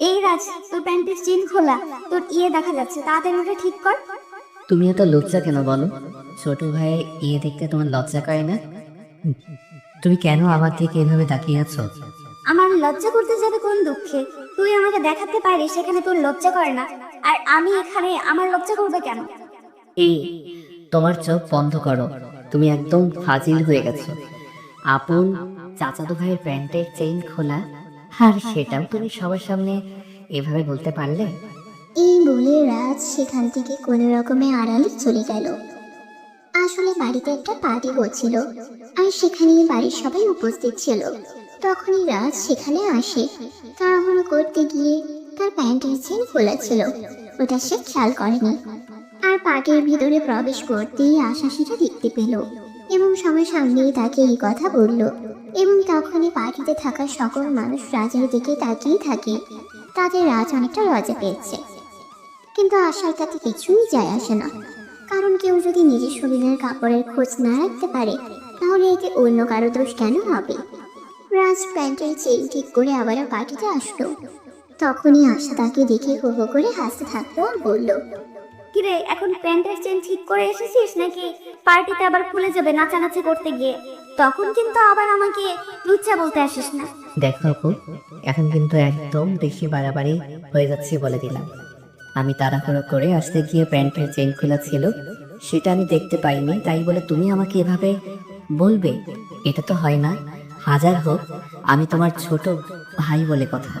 এই রাজ তোর প্যান্টের চেন খোলা। তোর ইয়ে দেখা যাচ্ছে তাড়াতাড়ি ওটা ঠিক কর। তুমি এত লজ্জা কেন বলো? ছোট ভাই ইয়ে দেখতে তোমার লজ্জা করে না? তুমি কেন আমার থেকে এভাবে তাকিয়ে আছো? আমার লজ্জা করতে যাবে কোন দুঃখে? তুই আমাকে দেখাতে পারিস সেখানে তোর লজ্জা করে না। আর আমি এখানে আমার লজ্জা করবে কেন? এই তোমার চোখ বন্ধ করো। তুমি একদম ফাজিল হয়ে গেছো। আপন চাচাতো ভাইয়ের প্যান্টের চেইন খোলা আর সেটাও তুমি সবার সামনে এভাবে বলতে পারলে? এই বলে রাজ সেখান থেকে কোনো রকমে আড়ালে চলে গেল। আসলে বাড়িতে একটা পার্টি হচ্ছিল আর সেখানে বাড়ির সবাই উপস্থিত ছিল। তখনই রাজ সেখানে আসে। তাড়াহুড়ো করতে গিয়ে তার প্যান্টের চেন খোলা ছিল। ওটা সে খেয়াল করেনি। আর পার্টির ভিতরে প্রবেশ করতেই আশা সেটা দেখতে পেল এবং সবার সামনেই তাকে এই কথা বলল। এবং তখনই পার্টিতে থাকা সকল মানুষ রাজের দিকে তাকিয়ে থাকে। তাদের রাজ অনেকটা লজ্জা পেয়েছে। কিন্তু আশার তাতে কিছুই যায় আসে না। কারণ কেউ যদি নিজের শরীরের কাপড়ের খোঁজ না রাখতে পারে, তাহলে এতে অন্য কারও দোষ কেন হবে? রাজ প্যান্টের চেন ঠিক করে আবারও পার্টিতে আসলো। তখনই আশা তাকে দেখে হো হো করে হাসতে থাকল আর বলল, কিরে, এখন প্যান্টের চেন ঠিক করে এসেছিস নাকি? পার্টিতে আবার খুলে যাবে নাচানাচি করতে গিয়ে। তখন কিন্তু আবার আমাকে লুচ্চা বলতে আসিস না। দেখো আপু এখন কিন্তু একদম বেশি বাড়াবাড়ি হয়ে যাচ্ছে বলে দিলাম। আমি তাড়াহুড়ো করে আসতে গিয়ে প্যান্টের চেন খোলা ছিল সেটা আমি দেখতে পাইনি তাই বলে তুমি আমাকে এভাবে বলবে? এটা তো হয় না। হাজার হোক আমি তোমার ছোট ভাই বলে কথা।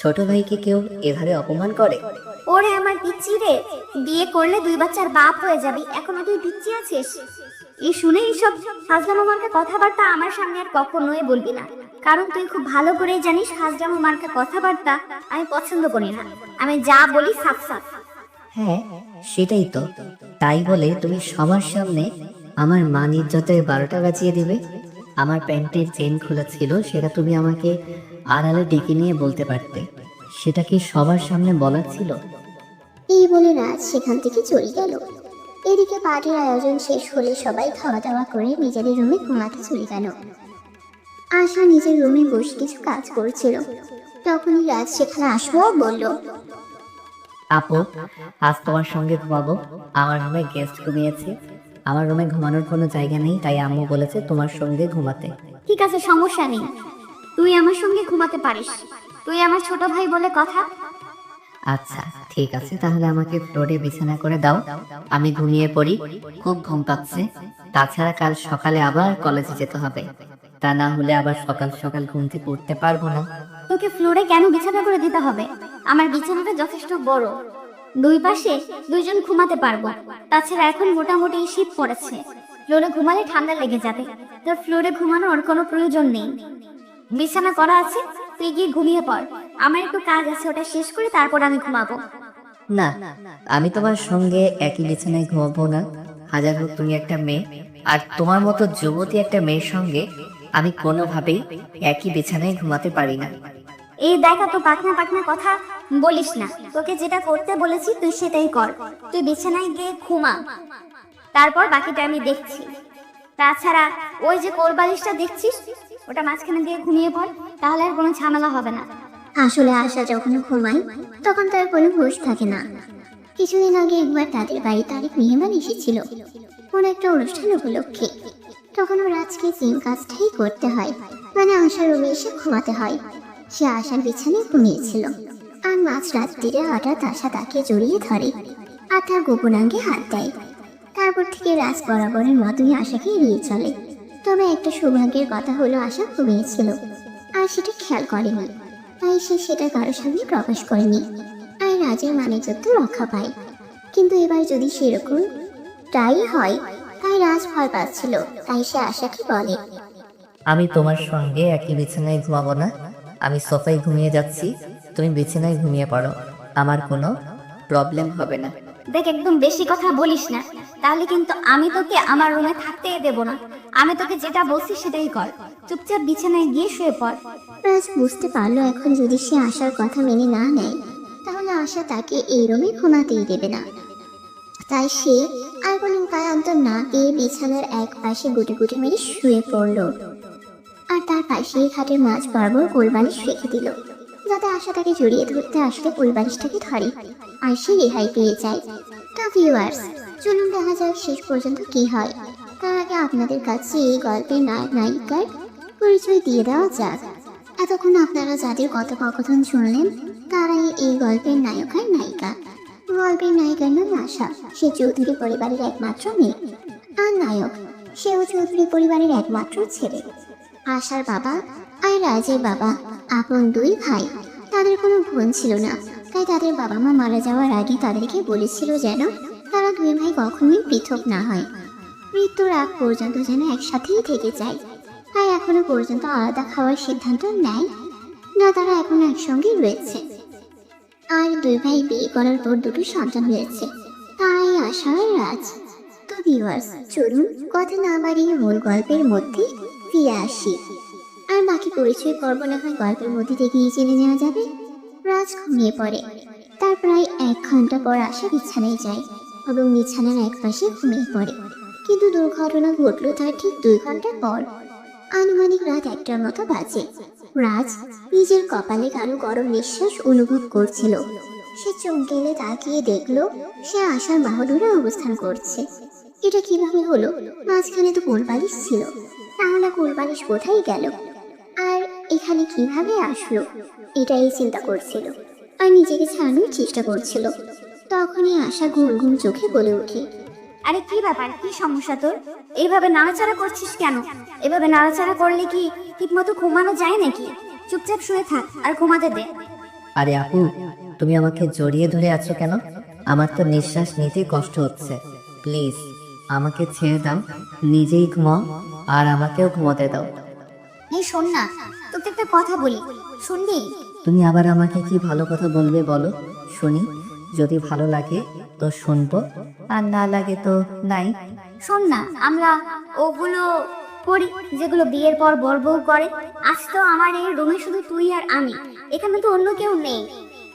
ছোট ভাইকে কেউ এভাবে অপমান করে? ওরে আমার পিচ্ছি রে বিয়ে করলে দুই বাচ্চার বাপ হয়ে যাবি এখনও তুই পিচ্ছি আছিস? এই শুনে এইসব হাজরামা মার্কা কথাবার্তা আমার সামনে আর কখনোই বলবি না। কারণ তুই খুব ভালো করেই জানিস হাজরামা মার্কা কথাবার্তা আমি পছন্দ করি না। আমি যা বলি সাফ সাফ। হ্যাঁ সেটাই তো। তাই বলে তুমি সবার সামনে আমার মান ইজ্জতের বারোটা বাজিয়ে দিবে। আমার প্যান্টের চেন খোলা ছিল সেটা তুমি আমাকে আড়ালে ডেকে নিয়ে বলতে পারতে। সেটা কি সবার সামনে বলার ছিল? এই বলে রাজ সেখান থেকে চলে গেল। এদিকে পার্টির আয়োজন শেষ হলে সবাই খাওয়া দাওয়া করে নিজেদের রুমে ঘুমাতে চলে গেল। আশা নিজের রুমে বসে কিছু কাজ করছিল। তখনই রাজ সেখানে আসব বলল আপু আজ তোমার সঙ্গে ঘুমাবো। আমার রুমে গেস্ট ঘুমিয়েছে। আমার রুমে ঘুমানোর কোনো জায়গা নেই তাই আম্মু বলেছে তোমার সঙ্গে ঘুমাতে। ঠিক আছে সমস্যা নেই। তুই আমার সঙ্গে ঘুমাতে পারিস। তুই আমার ছোট ভাই বলে কথা আচ্ছা ঠিক আছে, তাহলে আমাকে ফ্লোরে বিছানা করে দাও। আমি ঘুমিয়ে পড়ি, খুব ঘুম পাচ্ছে। তাছাড়া কাল সকালে আবার কলেজে যেতে হবে। তা না হলে আবার সকাল সকাল ঘুম থেকে উঠতে পারব না। তোকে ফ্লোরে কেন বিছানা করে দিতে হবে? আমার বিছানাটা যথেষ্ট বড়। দুই পাশে দুইজন ঘুমাতে পারব। তাছাড়া এখন মোটামুটি শীত পড়েছে। ফ্লোরে ঘুমালে ঠান্ডা লেগে যাবে। তোর ফ্লোরে ঘুমানোর কোনো প্রয়োজন নেই। বিছানা করা আছে, তুই গিয়ে ঘুমিয়ে পড়। আমার একটু কাজ আছে ওটা শেষ করে তারপর আমি ঘুমাবো। না আমি তোমার সঙ্গে একই বিছানায় ঘুমাবো না। হাজার হোক তুমি একটা মেয়ে আর তোমার মতো যুবতী একটা মেয়ের সঙ্গে আমি কোনোভাবেই একই বিছানায় ঘুমাতে পারি না। এই দেখা তো পাখনা পাখনা কথা বলিস না। তোকে যেটা করতে বলেছি তুই সেটাই কর। তুই বিছানায় গিয়ে ঘুমা। তারপর বাকিটা আমি দেখছি। তাছাড়া ওই যে কোলবালিশটা দেখছিস ওটা মাঝখানে দিয়ে ঘুমিয়ে পড় তাহলে আর কোনো ঝামেলা হবে না। আসলে আশা যখন ঘুমায়, তখন তার কোনো হুঁশ থাকে না। কিছুদিন আগে একবার তাদের বাড়ি তারিখ মেহমান এসেছিল। কোনো একটা অনুষ্ঠান উপলক্ষে। তখন ও রাজকে সেম কাজটাই করতে হয়। মানে আশার রুমে এসে ঘুমাতে হয়। সে আশার বিছানায় ঘুমিয়েছিল। আর মাঝ রাত্রিরে হঠাৎ আশা তাকে জড়িয়ে ধরে আর তার গোপনাঙ্গে হাত দেয়। তারপর থেকে রাজ বরাবরের মতোই আশাকে এড়িয়ে চলে। তবে একটা সৌভাগ্যের কথা হলো, আশা ঘুমিয়েছিল। আর সেটা খেয়াল করেনি। তাই সে সেটা কারও সামনে প্রকাশ করেনি। আর রাজের যত রক্ষা পায়। কিন্তু এবার যদি সেরকম তাই হয়, তাই রাজ ভয় পাচ্ছিল, তাই সে আশাকে বলে। আমি তোমার সঙ্গে একই বিছানায় ঘুমাবো না। আমি সোফায় ঘুমিয়ে যাচ্ছি। তুমি বিছানায় ঘুমিয়ে পড়ো। আমার কোনো প্রবলেম হবে না। দেখ, একদম বেশি কথা বলিস না। তাহলে কিন্তু আমি তোকে আমার রুমে থাকতে দেব না। আমি তোকে যেটা বলছি সেটাই কর। চুপচাপ বিছানায় গিয়ে শুয়ে পড়। রাজ বুঝতে পারল এখন যদি সে আশার কথা মেনে না নেয়, তাহলে আশা তাকে এই রুমে ঘুমাতেই দেবে না। তাই সে আর কোনো উপায়ান্তর না পেয়ে বিছানার এক পাশে গুটি গুটি মেরে শুয়ে পড়ল। আর তার পাশেই খাটের মাছ বরাবর কোলবালিশ রেখে দিল, যাতে আশা তাকে জড়িয়ে ধরতে আসলে পরিবারিশটাকে ধরে। আর সে রেহাই পেয়ে যায়। তা ভিউয়ার্স চলুন দেখা যাক শেষ পর্যন্ত কি হয়। তার আগে আপনাদের কাছে এই গল্পের নায়ক নায়িকার পরিচয় দিয়ে দেওয়া যাক। এতক্ষণ আপনারা যাদের কথোপকথন শুনলেন, তারাই এই গল্পের নায়ক আর নায়িকা। গল্পের নায়িকার নাম আশা। সে চৌধুরী পরিবারের একমাত্র মেয়ে। আর নায়ক, সেও চৌধুরী পরিবারের একমাত্র ছেলে। আশার বাবা আর রাজের বাবা, আপন দুই ভাই, তাদের কোনো বোন ছিল না। তাই তাদের বাবা মা মারা যাওয়ার আগে তাদেরকে বলেছিল যেন তারা দুই ভাই কখনোই পৃথক না হয়। মৃত্যুর আগ পর্যন্ত যেন একসাথেই থেকে যায়। তাই এখনও পর্যন্ত আলাদা খাওয়ার সিদ্ধান্ত নেয় না তারা এখন একসঙ্গে রয়েছে। আর দুই ভাই বিয়ে করার পর দুটো সন্তান হয়েছে তাই আশা আর রাজ। তো ভিউয়ার্স চলুন কথা না বাড়িয়ে মূল গল্পের মধ্যে ফিরে আসি। আর বাকি পরিচয় পর্ব না হয় গল্পের মধ্যে থেকেই জেনে নেওয়া যাবে। রাজ ঘুমিয়ে পড়ে। তার প্রায় এক ঘণ্টা পর আশা বিছানায় যায় এবং বিছানার এক পাশে ঘুমিয়ে পড়ে। কিন্তু দুর্ঘটনা ঘটলো তার ঠিক দুই ঘণ্টা পর। আনুমানিক রাত একটার মতো বাজে। রাজ নিজের কপালে কারও গরম নিঃশ্বাস অনুভব করছিল। সে চমকেলে তাকিয়ে দেখল, সে আশার বাহুডোরে অবস্থান করছে। এটা কীভাবে হলো? মাঝখানে তো কোলবালিশ ছিল। তাহলে কোলবালিশ কোথায় গেল? আর এখানে কীভাবে আসলো? এটাই চিন্তা করছিল। আর নিজেকে ছাড়ানোর চেষ্টা করছিল। তখনই আশা ঘুম ঘুম চোখে বলে ওঠে। আরে কি ব্যাপার? কি সমস্যা তোর? এইভাবে নাড়াচাড়া করছিস কেন? এভাবে নাড়াচাড়া করলে কি ঠিকমতো ঘুমানো যায় নাকি? চুপচাপ শুয়ে থাক আর ঘুমাতে দে। আরে আপু তুমি আমাকে জড়িয়ে ধরে আছো কেন? আমার তো নিঃশ্বাস নিতে কষ্ট হচ্ছে। প্লিজ আমাকে ছেড়ে দাও। নিজেই ঘুমাও আর আমাকেও ঘুমাতে দাও। এই শোন না তোকে একটা কথা বলি শুনবি? তুমি আবার আমাকে কি ভালো কথা বলবে বলো? শুনি যদি ভালো লাগে তো শুনব আর না লাগে তো নাই। শোন না আমরা ওগুলো করি যেগুলো বিয়ের পর বর বউ করে। আজ তো আমার এই রুমে শুধু তুই আর আমি। এখানে তো অন্য কেউ নেই।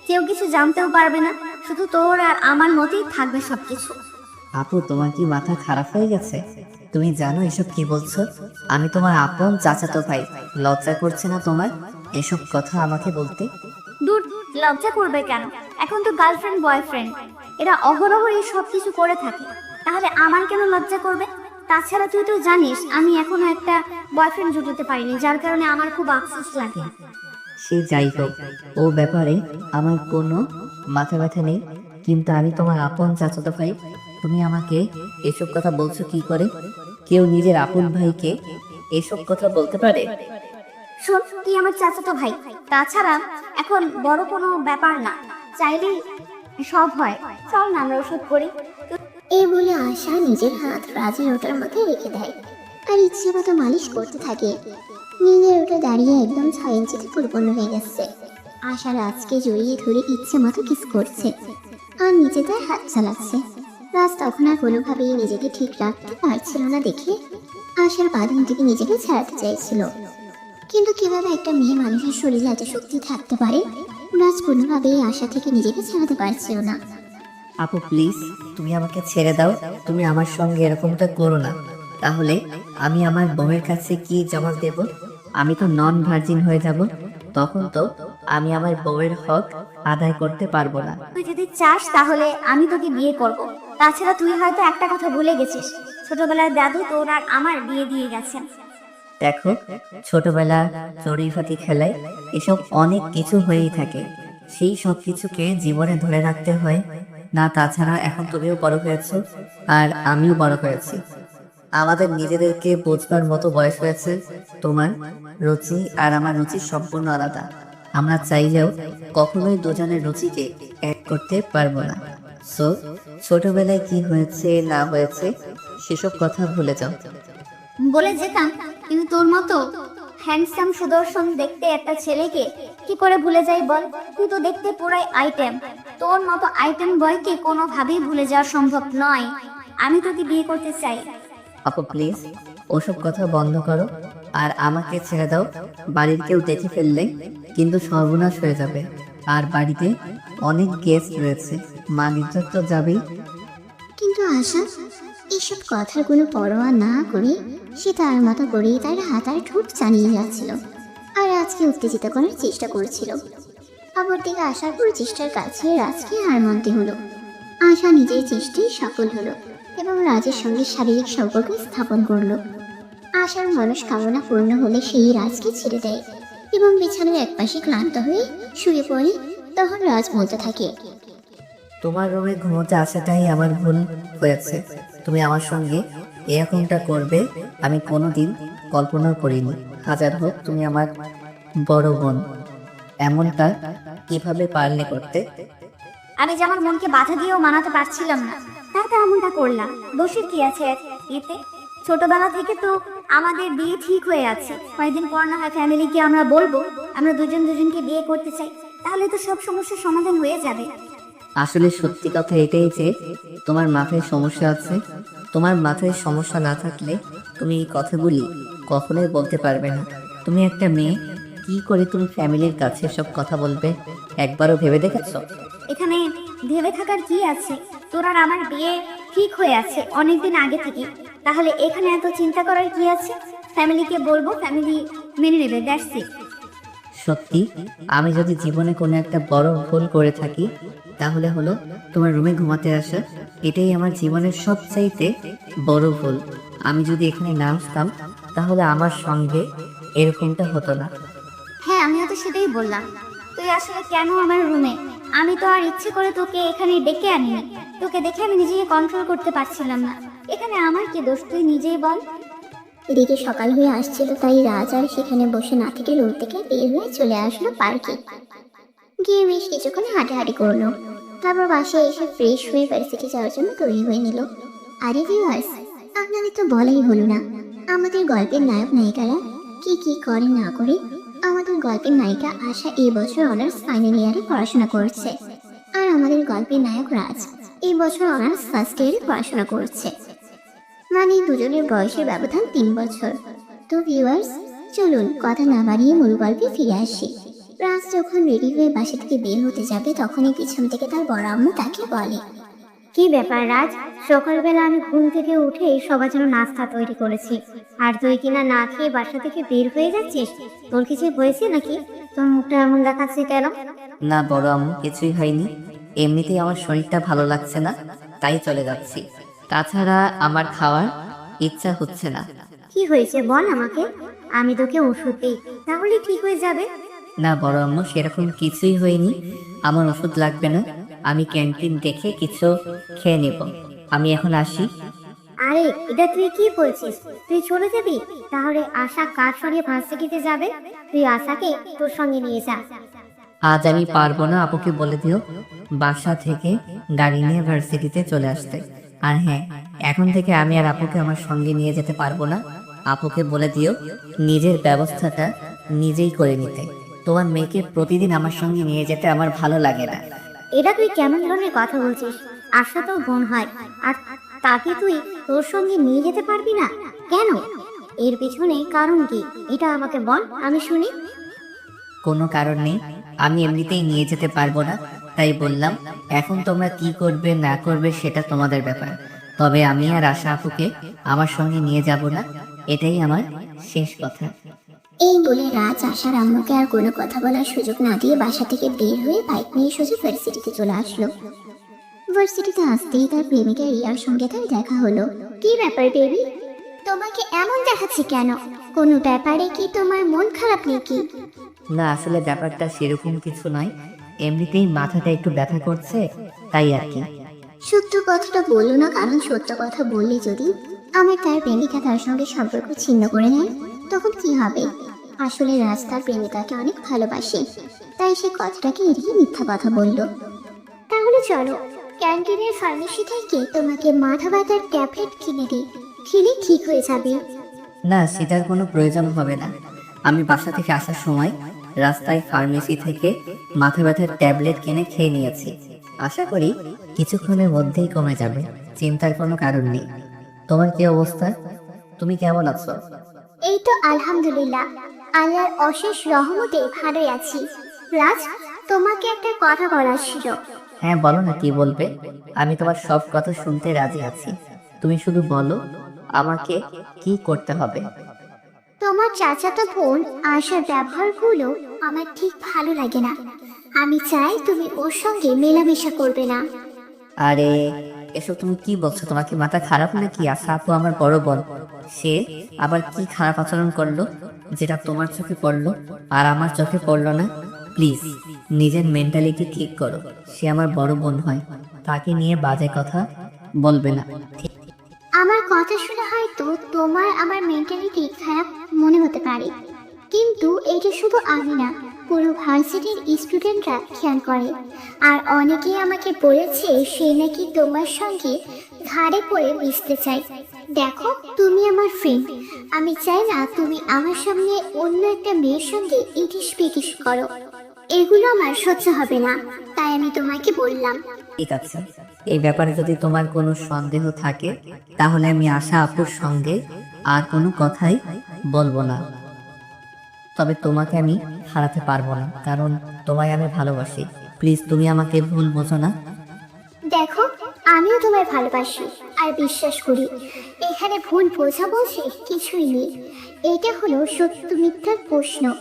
কেউ কিছু জানতেও পারবে না। শুধু তোর আর আমার মতেই থাকবে সবকিছু। আপু তোমার কি মাথা খারাপ হয়ে গেছে? তুমি জানো এসব কি বলছো? আমি তোমার আপন চাচাতো ভাই। লজ্জা করছে না তোমার? এসব কথা আমাকে বলতে? দূর লজ্জা করবে কেন? এখন তো গার্লফ্রেন্ড বয়ফ্রেন্ড এরা অহরহ এই সব কিছু করে থাকে। তাহলে আমার কেন লজ্জা করবে? তাছাড়া তুই তো জানিস আমি এখনও একটা বয়ফ্রেন্ড জুটাতে পারিনি যার কারণে আমার খুব আফসোস লাগে। সে যাই হোক ও ব্যাপারে আমার কোনো মাথা ব্যথা নেই। কিন্তু আমি তোমার আপন চাচাতো ভাই তুমি আমাকে এসব কথা বলছো কি করে? কেউ নিজের আপন ভাইকে এসব কথা বলতে পারে? শোন তুই আমার চাচাতো ভাই। তাছাড়া এখন বড় কোনো ব্যাপার না। চাইলেই সব হয়। চল না আমরা ওষুধ করি। এই বলে আশা নিজের হাত রাজের ওটার মধ্যে রেখে দেয়। আর ইচ্ছে মতো মালিশ করতে থাকে। নিজের ওটা দাঁড়িয়ে একদম ছয় ইঞ্চিতে পরিপূর্ণ হয়ে গেছে। আশা রাজকে জড়িয়ে ধরে ইচ্ছে মতো কিস করছে। আর নিজেতে হাত চালাচ্ছে। রাজ তখন আর কোনোভাবেই নিজেকে ঠিক রাখতে পারছিল না দেখে আশার বাঁধন থেকে নিজেকে ছাড়াতে চাইছিল। কিন্তু কীভাবে একটা মেয়ে মানুষের শরীরে এত শক্তি থাকতে পারে রাজ কোনোভাবেই আশা থেকে নিজেকে ছাড়াতে পারছিল না। আপু প্লিজ তুমি আমাকে ছেড়ে দাও তুমি আমার সঙ্গে এরকমটা করো না। তাহলে আমি আমার বউয়ের কাছে কি জবাব দেব? আমি তো নন ভার্জিন হয়ে যাব তখন তো আমি আমার বউয়ের হক আদায় করতে পারব না। তুই যদি চাস তাহলে আমি তোকে বিয়ে করব। তাছাড়া তুই হয়তো একটা কথা ভুলে গেছিস। ছোটবেলার দাদু তোর আর আমার বিয়ে দিয়ে গেছেন দেখো, ছোটবেলা চড়ুইফাতি খেলায় এসব অনেক কিছু হয়েই থাকে। সেই সব কিছুকে জীবনে ধরে রাখতে হয়। না, তাছাড়া এখন তুমিও বড় হয়েছো আর আমিও বড় হয়েছি। আমাদের নিজেদেরকে বোঝবার মতো বয়স হয়েছে। তোমার রুচি আর আমার রুচি সম্পূর্ণ আলাদা। আমরা চাইলেও কখনোই দুজনের রুচিকে এক করতে পারব না। সো ছোটবেলায় কি হয়েছে না হয়েছে সেসব কথা ভুলে যাও। বলে যেতাম কিন্তু তোর মতো হ্যান্ডসাম সুদর্শন দেখতে একটা ছেলেকে কি করে ভুলে যাই বল? তুই তো দেখতে পুরাই আইটেম তোর মতো আইটেম বয়কে কোনোভাবেই ভুলে যাওয়া সম্ভব নয়। আমি তোকে বিয়ে করতে চাই। আপু প্লিজ ওসব কথা বন্ধ করো আর আমাকে ছেড়ে দাও। বাড়ির কেউ দেখে ফেললে কিন্তু সর্বনাশ হয়ে যাবে। আর বাড়িতে অনেক গেস্ট রয়েছে। মান তো যাবেই। কিন্তু আশা, এসব কথার কোনো পরোয়া না করে সে তার মতো করেই তার হাত আর ঠোঁট চালিয়ে যাচ্ছিল আর আজকে উত্তেজিত করার চেষ্টা করছিল। প্রচেষ্টার কাছে রাজকে হার মানতে হলো। আশা নিজের চেষ্টায় সফল হলো এবং রাজের সঙ্গে শারীরিক সম্পর্ক স্থাপন করল। আশার মনস্কামনা পূর্ণ হলে সেই রাজকে ছেড়ে দেয় এবং বিছানার একপাশে ক্লান্ত হয়ে শুয়ে পড়ে তখন রাজ বলতে থাকে তোমার রুমে ঘুমোতে আসাটাই আমার ভুল হয়েছে। তুমি আমার সঙ্গে এরকমটা করবে, আমি কোনোদিন কল্পনা করিনি। হাজার হোক তুমি আমার বড় বোন। এমনটা কীভাবে পারলে করতে? আমি যে আমার মনকে বাধা দিয়েও মানাতে পারছিলাম না। তাই তো এমনটা করলাম। দোষের কি আছে এতে ছোটবেলা থেকে তো আমাদের বিয়ে ঠিক হয়ে আছে। কয়েকদিন পর না হয় ফ্যামিলিকে আমরা বলব, আমরা দুজন দুজনকে বিয়ে করতে চাই। তাহলে তো সব সমস্যার সমাধান হয়ে যাবে। আসলে সত্যি কথা এটাই যে, তোমার মাথায় সমস্যা আছে। তোমার মাথায় সমস্যা না থাকলে তুমি এই কথাগুলি কখনোই বলতে পারবে না। তুমি একটা মেয়ে, কি করে তুমি ফ্যামিলির কাছে সব কথা বলবে? একবারও ভেবে দেখেছ? এখানে ভেবে থাকার কি আছে? তোর আর আমার বিয়ে ঠিক হয়ে আছে অনেকদিন আগে থেকে। তাহলে এখানে এত চিন্তা করার কি আছে? ফ্যামিলিকে বলব, ফ্যামিলি মেনে নেবে দ্যাটস ইট সত্যি, আমি যদি জীবনে কোনো একটা বড় ভুল করে থাকি, তাহলে হলো তোমার রুমে ঘুমাতে আসা, এটাই আমার জীবনের সবচাইতে বড় ভুল। আমি যদি এখানে না আসতাম, তাহলে আমার সঙ্গে এরকমটা হতো না। হ্যাঁ আমিও তো সেটাই বললাম। তুই আসলে কেন আমার রুমে? আমি তো আর ইচ্ছে করে তোকে এখানে ডেকে আনিনি। তোকে দেখে আমি নিজেকে কন্ট্রোল করতে পারছিলাম না। এখানে আমার কি দোষ? তুই নিজেই বল। এদিকে সকাল হয়ে আসছিল, তাই রাজ আর সেখানে বসে না থেকে রুম থেকে বের হয়ে চলে আসলো পার্কে। গিয়ে বেশ কিছুক্ষণ হাঁটাহাঁটি করল। তারপর বাসায় এসে ফ্রেশ হয়ে ভার্সিটি যাওয়ার জন্য তৈরি হয়ে নিল। আরে ভিউয়ার্স আপনাদের তো বলাই হলো না। আমাদের গল্পের নায়ক নায়িকারা কি কি করে না করে আমাদের গল্পের নায়িকা আশা এই বছর অনার্স ফাইনাল ইয়ারে পড়াশোনা করছে। আর আমাদের গল্পের নায়ক রাজ এই বছর অনার্স ফার্স্ট ইয়ারে পড়াশোনা করছে। মানে দুজনের বয়সের ব্যবধান তিন বছর। তো ভিউয়ার্স চলুন কথা না বাড়িয়ে মূল গল্পে ফিরে আসি। রাজ যখন রেডি হয়ে বাসা থেকে বের হতে যাবে, তখনই পিছন থেকে তার বড় আম্মু তাকে বলে, কি ব্যাপার রাজ? সকালবেলা আমি ঘুম থেকে উঠে সবার জন্য নাস্তা তৈরি করেছি। আর তুই কিনা না খেয়ে বাসা থেকে বের হয়ে যাচ্ছিস? তোর কিছু হয়েছে নাকি? তোর মুখটা এমন দেখাচ্ছে কেন? না বড় আম্মু, কিছুই হয়নি। এমনিতেই আমার শরীরটা ভালো লাগছে না, তাই চলে যাচ্ছি। তাছাড়া আমার খাওয়ার ইচ্ছা হচ্ছে না। কি হয়েছে বল আমাকে? আমি তোকে ওষুধ দিই তাহলে ঠিক হয়ে যাবে। না বড় আম্মু সেরকম কিছুই হয়নি। আমার ওষুধ লাগবে না আমি ক্যান্টিন দেখে কিছু খেয়ে নেব। আমি এখন আসি। আরে এটা তুই কি বলছিস? তুই চলে যাবি? তাহলে আশা কার সঙ্গে ভার্সিটিতে যাবে? তুই আশাকে তোর সঙ্গে নিয়ে যা। আজ আমি পারব না আপুকে বলে দিও বাসা থেকে গাড়ি নিয়ে ভার্সিটিতে চলে আসতে। আর হ্যাঁ এখন থেকে আমি আর আপুকে আমার সঙ্গে নিয়ে যেতে পারব না। আপুকে বলে দিও নিজের ব্যবস্থাটা নিজেই করে নিতে। তোমার মেয়েকে প্রতিদিন আমার সঙ্গে নিয়ে যেতে আমার ভালো লাগে না। এটা তুই কেমন ধরনের কথা বলছিস? আশা তো বোন হয়। আর তাকে তুই তোর সঙ্গে নিয়ে যেতে পারবি না? কেন? এর পিছনে কারণ কি? এটা আমাকে বল আমি শুনি। কোনো কারণ নেই। আমি এমনিতেই নিয়ে যেতে পারব না। তাই বললাম এখন তোমরা কি করবে না করবে সেটা তোমাদের ব্যাপার। তবে আমি আর আশা আপুকে আমার সঙ্গে নিয়ে যাব না। এটাই আমার শেষ কথা। এই বলে রাজ আশার আম্মুকে আর কোনো কথা বলার সুযোগ না দিয়ে বাসা থেকে বের হয়ে বাইক নিয়ে সোজা ভার্সিটিতে চলে আসলো। ভার্সিটিতে আসতেই তার প্রেমিকা রিয়ার সঙ্গে তার দেখা হলো। কি ব্যাপার বেবি? তোমাকে এমন দেখাচ্ছে কেন? কোনো ব্যাপারে কি তোমার মন খারাপ নাকি? না আসলে ব্যাপারটা সেরকম কিছু নয়। এমনিতেই মাথাটা একটু ব্যথা করছে তাই আর কি। সত্য কথাটা বলল না কারণ সত্য কথা বললে যদি আমার তার প্রেমিকা তার সঙ্গে সম্পর্ক ছিন্ন করে নেয় তখন কি হবে? আসলে রাজ তার প্রেমিকাকে অনেক ভালোবাসে তাই সে কথাটাকে এড়িয়ে মিথ্যা কথা বলল। তাহলে চলো ক্যান্টিনের ফার্মেসি থেকে তোমাকে মাথা ব্যথার ট্যাবলেট কিনে দিই খেলে ঠিক হয়ে যাবে। না সেটার কোনো প্রয়োজন হবে না। আমি বাসা থেকে আসার সময় রাস্তায় ফার্মেসি থেকে মাথা ব্যথার ট্যাবলেট কিনে খেয়ে নিয়েছি। আশা করি কিছুক্ষণের মধ্যেই কমে যাবে। চিন্তার কোনো কারণ নেই। তোমার কি অবস্থা? তুমি কেমন আছো? এই তো আলহামদুলিল্লাহ। আল্লাহর অশেষ রহমতে ভালোই আছি। রাজ তোমাকে একটা কথা বলার ছিল। হ্যাঁ বলো না কি বলবে? আমি তোমার সব কথা শুনতে রাজি আছি। তুমি শুধু বলো আমাকে কি করতে হবে? তোমার চাচাতো বোন আশার ব্যবহারগুলো আমার ঠিক ভালো লাগে না। আমি চাই তুমি ওর সঙ্গে মেলামেশা করবে না। আরে, এসব তুমি কি বলছো? তোমার কি মাথা খারাপ নাকি? আশা আপু, আমার বড় বোন। সে আবার কি খারাপ আচরণ করল? যেটা তোমার চোখে পড়ল আর আমার চোখে পড়ল না? প্লিজ, নিজের মেন্টালিটি ঠিক করো। সে আমার বড় বোন হয়। তাকে নিয়ে বাজে কথা বলবে না। আমার কথা শুনে হয়তো তোমার আমার মেন্টালিটি খারাপ মনে হতে পারে। কিন্তু এটা শুধু আমি না, পুরো ভার্সিটির স্টুডেন্টরা খেয়াল করে। আর অনেকেই আমাকে বলেছে সে নাকি তোমার সঙ্গে ঘাড়ে পড়ে মিশতে চাই দেখো, তুমি আমার ফ্রেন্ড আমি চাই না তুমি আমার সামনে অন্য একটা মেয়ের সঙ্গে ইটিস পিটিস করো। এগুলো আমার সহ্য হবে না, তাই আমি তোমাকে বললাম। ঠিক আছে। এই ব্যাপারে যদি তোমার কোনো সন্দেহ থাকে, তাহলে আমি আশা আপুর সঙ্গে আর কোনো কথাই বলব না। তবে তোমাকে আমি হারাতে পারব না, কারণ তোমায় আমি ভালোবাসি। প্লিজ, তুমি আমাকে ভুল বোঝো না। দেখো, আমিও তোমায় ভালোবাসি আর বিশ্বাস করি। এখানে ভুল বোঝা বলছে কিছুই নেই। এটা হলো সত্য মিথ্যার প্রশ্ন।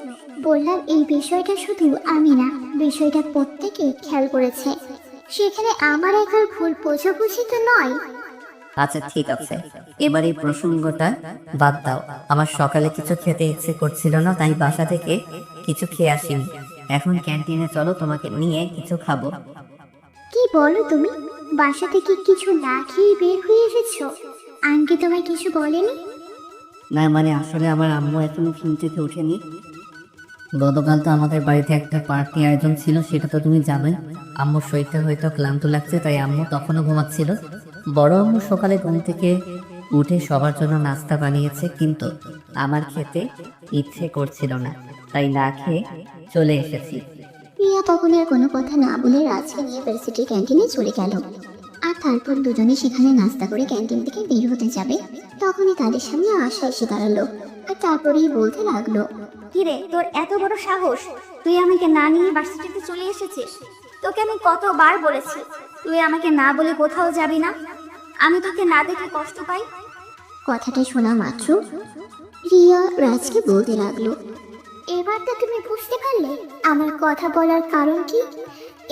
বললাম, এই বিষয়টা শুধু আমি না, বিষয়টা প্রত্যেকে খেয়াল করেছে। সেখানে আমার একার ভুল বোঝাবুঝি তো নয়। আচ্ছা ঠিক আছে। এবার এই প্রসঙ্গটা বাদ দাও। আমার সকালে কিছু খেতে ইচ্ছে করছিল না তাই বাসা থেকে কিছু খেয়ে আসিনি। এখন ক্যান্টিনে চলো তোমাকে নিয়ে কিছু খাব। কি বলো তুমি? বাসা থেকে কিছু না খেয়ে বের হয়ে এসেছ? আঙ্কে তোমায় কিছু বলেনি? না মানে আসলে আমার আম্মু এখনও ঘুম থেকে ওঠেনি। গতকাল তো আমাদের বাড়িতে একটা পার্টি আয়োজন ছিল, সেটা তো তুমি জানোই। আম্মুর শরীরটা হয়তো ক্লান্ত লাগছে, তাই আম্মু তখনও ঘুমাচ্ছিল। বড় আম্মু সকালে ঘুম থেকে উঠে সবার জন্য নাস্তা বানিয়েছে, কিন্তু আমার খেতে ইচ্ছে করছিল না, তাই না খেয়ে চলে এসেছি। প্রিয়া তখন আর কোনো কথা না বলে রাজকে নিয়ে ভার্সিটির ক্যান্টিনে চলে গেল। আর তারপর দুজনে সেখানে নাস্তা করে ক্যান্টিন থেকে বের হতে যাবে। তখনই তাদের সামনে আশা এসে দাঁড়াল। আর তারপরেই বলতে লাগল, কিরে, তোর এত বড় সাহস? তুই আমাকে না নিয়ে ভার্সিটিতে চলে এসেছিস? তোকে আমি কতবার বলেছি, তুই আমাকে না বলে কোথাও যাবি না? আমি তোকে না দেখে কষ্ট পাই? কথাটা শোনা মাত্র রিয়া রাজকে বলতে লাগল, এবার তো তুমি বুঝতে পারলে আমার কথা বলার কারণ কি?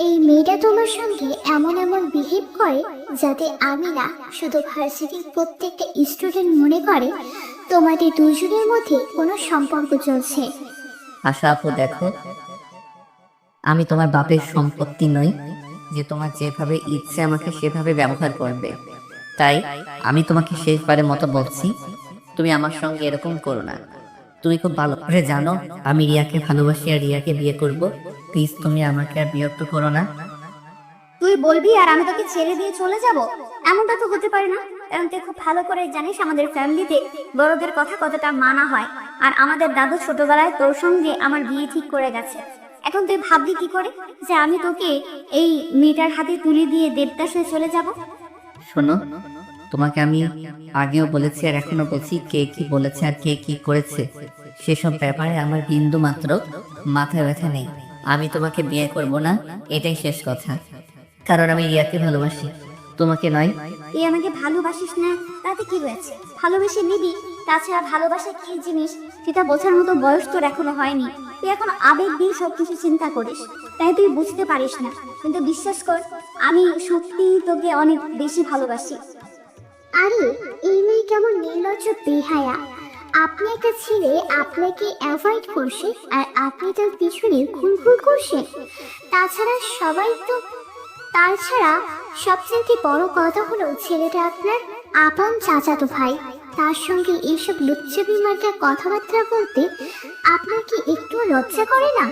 এই মেয়েটা তোমার সঙ্গে এমন এমন বিহেভ করে যাতে আমি না শুধু ভার্সিটির প্রত্যেকটা স্টুডেন্ট মনে করে তোমাদের দুজনের মধ্যে কোনো সম্পর্ক চলছে? আশা আপু দেখো। আমি তোমার বাপের সম্পত্তি নই যে তোমার যেভাবে ইচ্ছে আমাকে সেভাবে ব্যবহার করবে। তাই আমি তোমাকে শেষবারের মতো বলছি তুমি আমার সঙ্গে এরকম করো না। তুমি খুব ভালো করে জানো আমি রিয়াকে ভালোবাসি আর রিয়াকে বিয়ে করব। প্লিজ তুমি আমাকে আর বিরক্ত করো না। তুই বলবি আর আমি তোকে ছেড়ে দিয়ে চলে যাব? এমনটা তো হতে পারে না। কারণ তুই খুব ভালো করে জানিস আমাদের ফ্যামিলিতে বড়দের কথা কতটা মানা হয়। আর আমাদের দাদু ছোটবেলায় তোর সঙ্গে আমার বিয়ে ঠিক করে গেছে। এখন তুই ভাবলি কি করে যে আমি তোকে এই মেয়েটার হাতে তুলে দিয়ে দেবদাস চলে যাব? শোনো, তোমাকে আমি আগেও বলেছি আর এখনও বলছি কে কি বলেছে আর কে কি করেছে। সেসব ব্যাপারে আমার বিন্দু মাত্র মাথায় ব্যথা নেই। আমি তোমাকে বিয়ে করব না, এটাই শেষ কথা। কারণ আমি রিয়াকে ভালোবাসি। তোমাকে নয় তুই আমাকে ভালোবাসিস না? তাতে কি হয়েছে ভালোবেসে নিবি? তাছাড়া ভালোবাসা কি জিনিস? সেটা বোঝার মতো বয়স তোর এখনও হয়নি। তুই এখন আবেগ দিয়ে সবকিছু চিন্তা করিস। তাই তুই বুঝতে পারিস না। কিন্তু বিশ্বাস কর, আমি সত্যি তোকে অনেক বেশি ভালোবাসি। আরে, এই মেয়ে কেমন নির্লজ্জ বেহায়া। আপনি একটা ছেলে, আপনাকে অ্যাভয়েড করছে, আর আপনি তার পিছনে ঘুরঘুর করছেন। তাছাড়া সবাই তো তাছাড়া সবচেয়ে বড় কথা হলো ছেলেটা আপনার আপন চাচাতো ভাই। তার সঙ্গে এইসব লুচ্চাবি মার্কা কথাবার্তা বলতে আপনার কি একটু লজ্জা করে না?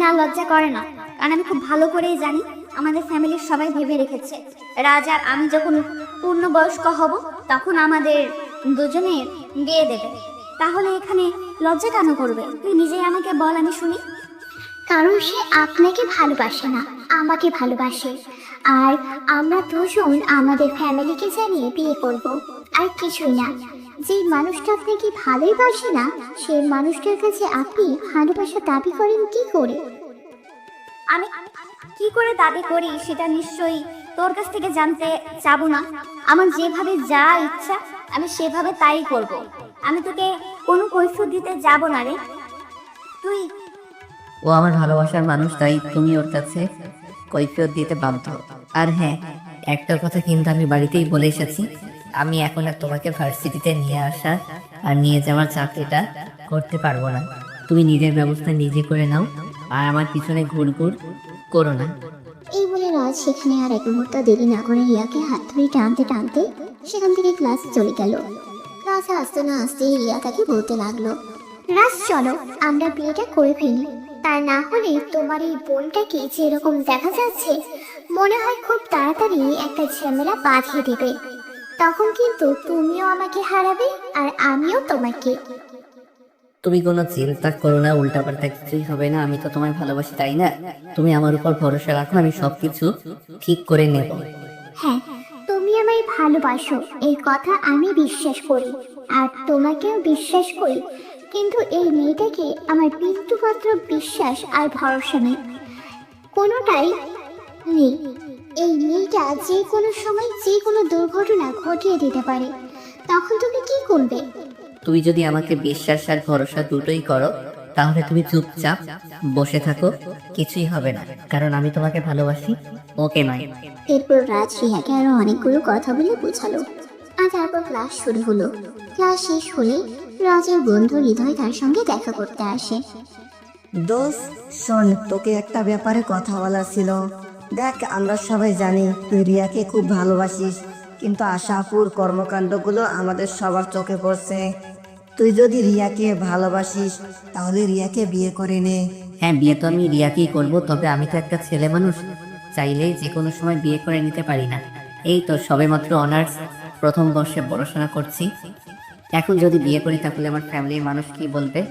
না, লজ্জা করে না। কারণ আমি খুব ভালো করেই জানি, আমাদের ফ্যামিলির সবাই ভেবে রেখেছে। রাজা আর আমি যখন পূর্ণবয়স্ক হব, তখন আমাদের দুজনের বিয়ে দেবে। তাহলে এখানে লজ্জা কেন করবে? তুই নিজেই আমাকে বল, আমি শুনি। কারণ সে আপনাকে ভালোবাসে না, আমাকে ভালোবাসে। আর আমরা দুজন আমাদের ফ্যামিলিকে জানিয়ে বিয়ে করব। আর কিছুই না। যে মানুষটা আপনাকে ভালোই বাসে না সেই মানুষটার কাছে আপনি ভালোবাসা দাবি করেন কি করে? আমি কি করে দাবি করি সেটা নিশ্চয়ই তোর কাছ থেকে জানতে চাবো না। আমার যেভাবে যা ইচ্ছা, আমি সেভাবে তাই করব। আমি তোকে কোনো কৈফিয়ত দিতে যাব না রে। তুই ও আমার ভালোবাসার মানুষ, তাই তুমি ওর কাছে কৈফিয়ত দিতে বাধ্য। আর হ্যাঁ একটা কথা কিন্তু আমি বাড়িতেই বলে এসেছি। আমি এখন আর তোমাকে ভার্সিটিতে নিয়ে আসা আর নিয়ে যাওয়ার চাকরিটা করতে পারব না। তুমি নিজের ব্যবস্থা নিজে করে নাও আর আমার পিছনে ঘুর ঘুর করো না। এই বলে রাজ সেখানে আর এক মুহূর্ত দেরি না করে রিয়াকে হাত ধরে টানতে টানতে সেখান থেকে ক্লাসে চলে গেল। ক্লাসে আসতে না আসতে রিয়া তাকে বলতে লাগল, রাজ, চলো, আমরা বিয়েটা করে ফেলি। তা না হলে তোমার এই বোনটাকে যেরকম দেখা যাচ্ছে মনে হয় খুব তাড়াতাড়ি একটা ঝামেলা বাঁধিয়ে দেবে। তখন কিন্তু তুমিও আমাকে হারাবে আর আমিও তোমাকে। তুমি কোনো চিন্তা করো না উল্টাপাল্টা কিছুই হবে না আমি তো তোমায় ভালোবাসি তাই না? তুমি আমার উপর ভরসা রাখো আমি সবকিছু ঠিক করে নেব। হ্যাঁ তুমি আমায় ভালোবাসো এই কথা আমি বিশ্বাস করি। আর তোমাকেও বিশ্বাস করি কিন্তু এই মেয়েটাকে আমার বিন্দুমাত্র বিশ্বাস আর ভরসা নেই। কোনোটাই নেই। এই মেয়েটা যে কোনো সময় যে কোনো দুর্ঘটনা ঘটিয়ে দিতে পারে। তখন তুমি কি করবে? তুমি যদি আমাকে বিশ্বাস আর ভরসা দুটোই করো তাহলে তুমি চুপচাপ বসে থাকো কিছুই হবে না। কারণ আমি তোমাকে ভালোবাসি ওকে নয়। এরপর রাজ রিহাকে আরও অনেকগুলো কথা বলে বোঝালো। আর তারপর ক্লাস শুরু হলো। ক্লাস শেষ হলে রাজের বন্ধু হৃদয় তার সঙ্গে দেখা করতে আসে। দোষ শোন তোকে একটা ব্যাপারে কথা বলার ছিল। দেখ আমরা সবাই জানি তুই রিয়াকে খুব ভালোবাসিস কিন্তু আশাপুর কর্মকাণ্ডগুলো আমাদের সবার চোখে পড়ছে। তুই যদি রিয়াকে ভালোবাসিস তাহলে রিয়াকে বিয়ে করে নে। হ্যাঁ বিয়ে তো আমি রিয়াকেই করব তবে আমি তো একটা ছেলে মানুষ। চাইলেই যে কোনো সময় বিয়ে করে নিতে পারি না। এই তো সবেমাত্র অনার্স। প্রথম বর্ষে পড়াশোনা করছি। এখন যদি বিয়ে করি, তাহলে আমার ফ্যামিলির মানুষ কি বলবে?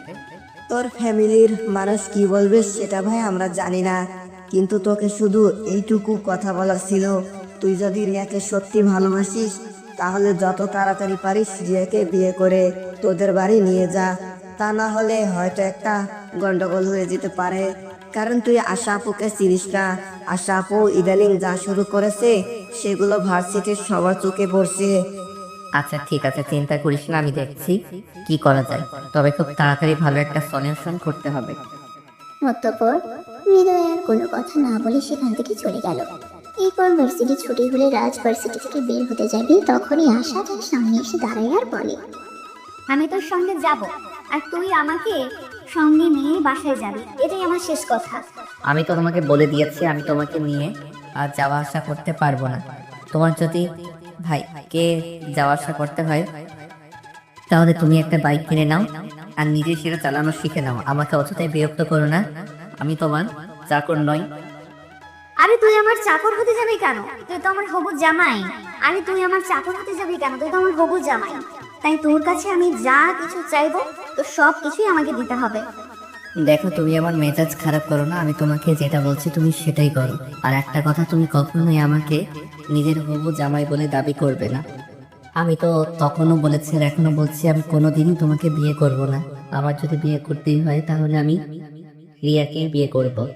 তোর ফ্যামিলির মানুষ কি বলবে সেটা ভাই আমরা জানি না। কিন্তু তোকে শুধু এইটুকু কথা বলার ছিল। তুই যদি রিয়াকে সত্যি ভালোবাসিস, তাহলে যত তাড়াতাড়ি পারিস রিয়াকে বিয়ে করে তোদের বাড়ি নিয়ে যা। তা না হলে হয়তো একটা গন্ডগোল হয়ে যেতে পারে। কারণ তুই আশা আপুকে চিনিস না। আশা আপু ইদানিং যা শুরু করেছে সেগুলো ভার্সিটির সবার চোখে পড়ছে। আচ্ছা ঠিক আছে চিন্তা করিস না আমি দেখছি কি করা যায়। তবে খুব তাড়াতাড়ি ভালো একটা সলিউশন করতে হবে। অতঃপর হৃদয় আর কোনো কথা না বলে সেখান থেকে চলে গেল। এরপর ভার্সিটি ছুটি হলে রাজ ভার্সিটি থেকে বের হতে যাবে তখনই আশা তার সামনে এসে দাঁড়ায় আর বলে আমি তোর সঙ্গে যাব আর তুই আমাকে সঙ্গে নিয়ে বাসায় যাবি। এটাই আমার শেষ কথা। আমি তো তোমাকে বলে দিয়েছি আমি তোমাকে নিয়ে আর যাওয়া আসা করতে পারব না। তোমার যদি, ভাই, কে যাওয়া আসা করতে হয়, তাহলে তুমি একটা বাইক কিনে নাও আর নিজে সেটা চালানো শিখে নাও। আমাকে অতটাই বিরক্ত করো না। আমি তোমার চাকর নই। আরে তুই আমার চাকর হতে যাবি কেন? তুই তো আমার হবু জামাই। আরে তুই আমার চাকর হতে যাবি কেন? তুই তো আমার হবু জামাই। তাই তোর কাছে আমি যা কিছু চাইব তো সব কিছুই আমাকে দিতে হবে। দেখো, তুমি আমার মেজাজ খারাপ করো না, আমি তোমাকে যেটা বলছি তুমি সেটাই করো। আর একটা কথা, তুমি কখনোই আমাকে নিজের হবু জামাই বলে দাবি করবে না। আমি তো তখনও বলেছি আর এখনও বলছি, আমি কোনোদিনই তোমাকে বিয়ে করব না। আমার যদি বিয়ে করতেই হয়, তাহলে আমি রিয়াকে বিয়ে করব।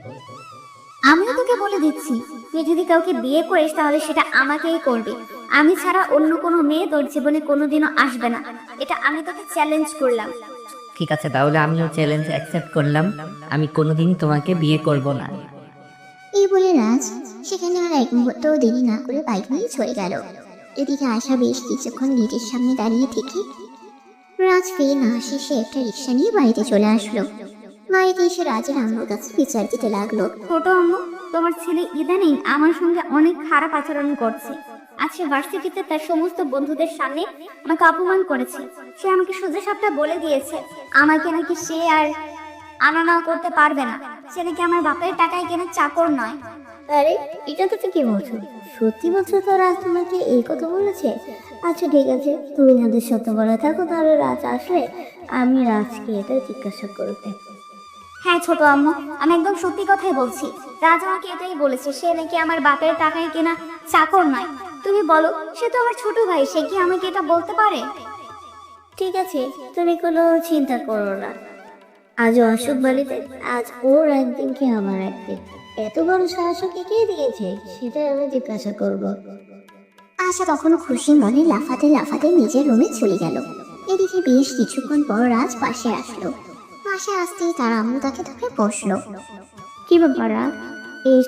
আমিও তোকে বলে দিচ্ছি, তুই যদি কাউকে বিয়ে করিস, তাহলে সেটা আমাকেই করবি। আমি ছাড়া অন্য কোনো মেয়ে তোর জীবনে কোনোদিনও আসবে না। এটা আমি তোকে চ্যালেঞ্জ করলাম। ঠিক আছে তাহলে আমিও চ্যালেঞ্জ অ্যাকসেপ্ট করলাম। আমি কোনোদিনই তোমাকে বিয়ে করব না। এই বলে রাজ সেখানে আর এক মুহূর্তও দেরি না করে বাইক নিয়ে চলে গেল। এদিকে আশা বেশ কিছুক্ষণ গেটের সামনে দাঁড়িয়ে থেকে রাজ ফিরে না আসে সে একটা রিক্সা নিয়ে বাড়িতে চলে আসলো। বাড়িতে এসে রাজের আম্মুর কাছে বিচার দিতে লাগল। ছোট আম্মু তোমার ছেলে ইদানিং আমার সঙ্গে অনেক খারাপ আচরণ করছে। আজকে ভার্সিটিতে তার সমস্ত বন্ধুদের সামনে আমাকে অপমান করেছে। সে আমাকে সোজা সাপটা বলে দিয়েছে, আমাকে নাকি সে আর আনা না করতে পারবে না। সে নাকি আমার বাপের টাকায় কেনা চাকর নয়। আরে, এটা তো কি বলছো। সত্যি বলছো তো রাজ তোমাকে এই কথা বলেছে? আচ্ছা ঠিক আছে। তুমি যদি সত্য বলে থাকো, তাহলে রাজ আসলে আমি রাজকে এটা জিজ্ঞাসা করবে হ্যাঁ ছোট আম্মু আমি একদম সত্যি কথাই বলছি। রাজ আমাকে এটাই বলেছে সে নাকি আমার বাপের টাকায় কেনা চাকর নয়। তুমি বলো সে তো আমার ছোট ভাই সে কি আমাকে এটা বলতে পারে? ঠিক আছে তুমি কোনো চিন্তা করো না। আজ অসুখ বাড়িতে আজ ওর একদিন কি আমার একদিন। এত বড় সাহস ওকে কে দিয়েছে? সেটা আমি জিজ্ঞাসা করব। আশা তখন খুশি মনে লাফাতে লাফাতে নিজের রুমে চলে গেল। এদিকে বেশ কিছুক্ষণ পর রাজ পাশে আসলো। পাশে আসতেই তারা আম্মু তাকে ধরে বসল কি ব্যাপার? এই